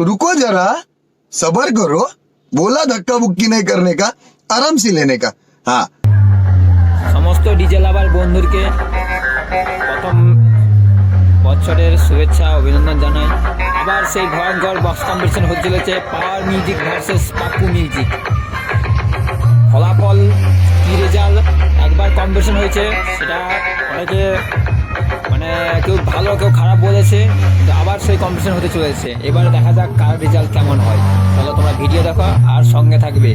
रुको जरा सबर करो बोला धक्का बुक्की नहीं करने का आराम से लेने का हाँ সমস্ত ডিজে লাভার বন্ধুকে প্রথম বছরের শুভেচ্ছা অভিনন্দন জানাই আবার সেই ভয়ঙ্কর বক্স কম্পিটিশন হতে চলেছে power music versus Pappu music ফলাফল কি রেজাল্ট একবার কম্পিটিশন হয়েছে সেটা অনেকে মানে কেউ ভালো, কেউ খারাপ বলেছে আবার সেই কম্পিটিশন হতে চলেছে। এবারে দেখা যাক কার রেজাল্ট কেমন হয়। তাহলে তোমরা ভিডিও দেখো, আর সঙ্গে থাকবে।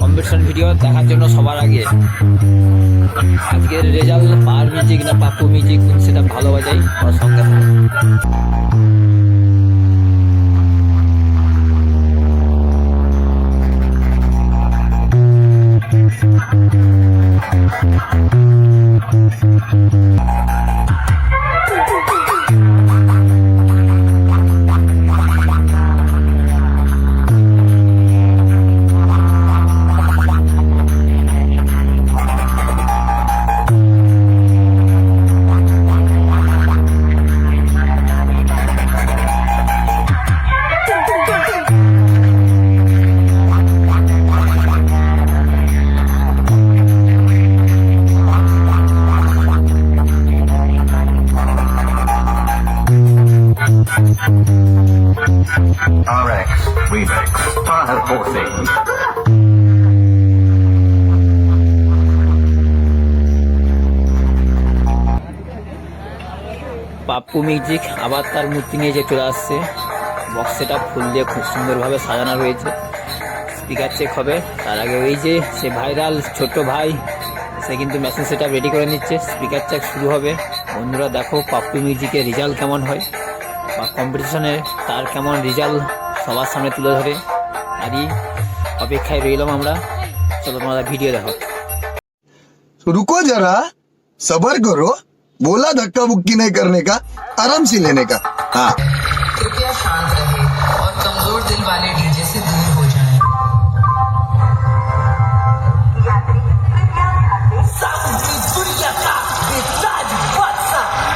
কম্পিটিশন ভিডিও দেখার জন্য সবার আগে। আজকের রেজাল্ট পার মিউজিক না পাপ্পু মিউজিক সেটা ভালো বাজাই। ওর সঙ্গে থাকো। RX Remix. Fahad Hossein. Pappu music আবার তার মূর্তি নিয়ে যে চলে আসছে। বক্স সেটা ফুল দিয়ে খুব সুন্দরভাবে সাজানো রয়েছে স্পিকার চেক হবে। তার আগে ওই যে সে ভাইরাল ছোট্ট ভাই, সে কিন্তু মেশিন সেটা রেডি করে নিচ্ছে। স্পিকার চেক শুরু হবে। বন্ধুরা দেখো পাপ্পু মিউজিকের রেজাল্ট কেমন হয়। বা কম্পিটিশনে তার কেমন রেজাল্ট সবার সামনে তুলে ধরে আরই অপেক্ষায় রইলাম আমরা চলো তোমরা ভিডিও দেখো रुको जरा सबर करो बोला धक्का बुक्की नहीं करने का आराम से लेने का हाँ कृपया शांत रहे और कमजोर दिल वाले डीजे से दूर हो जाएं।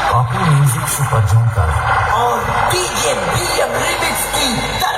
Papu Music Super Junker. और on DJ William Rybicki.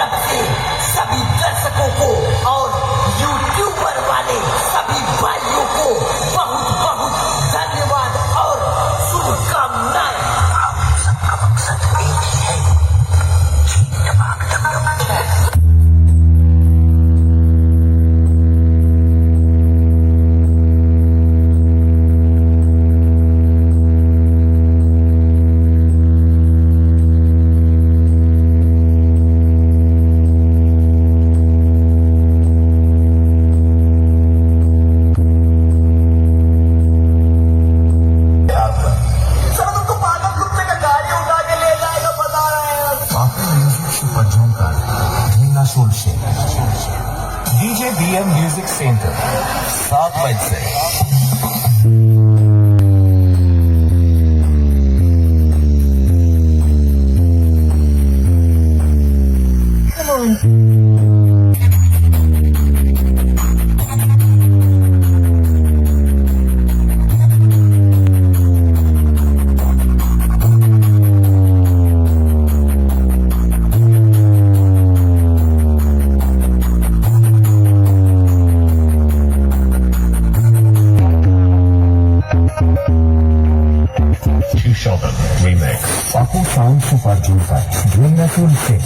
DJ BM Music Center, South Wednesday. Part June part जून में फूल से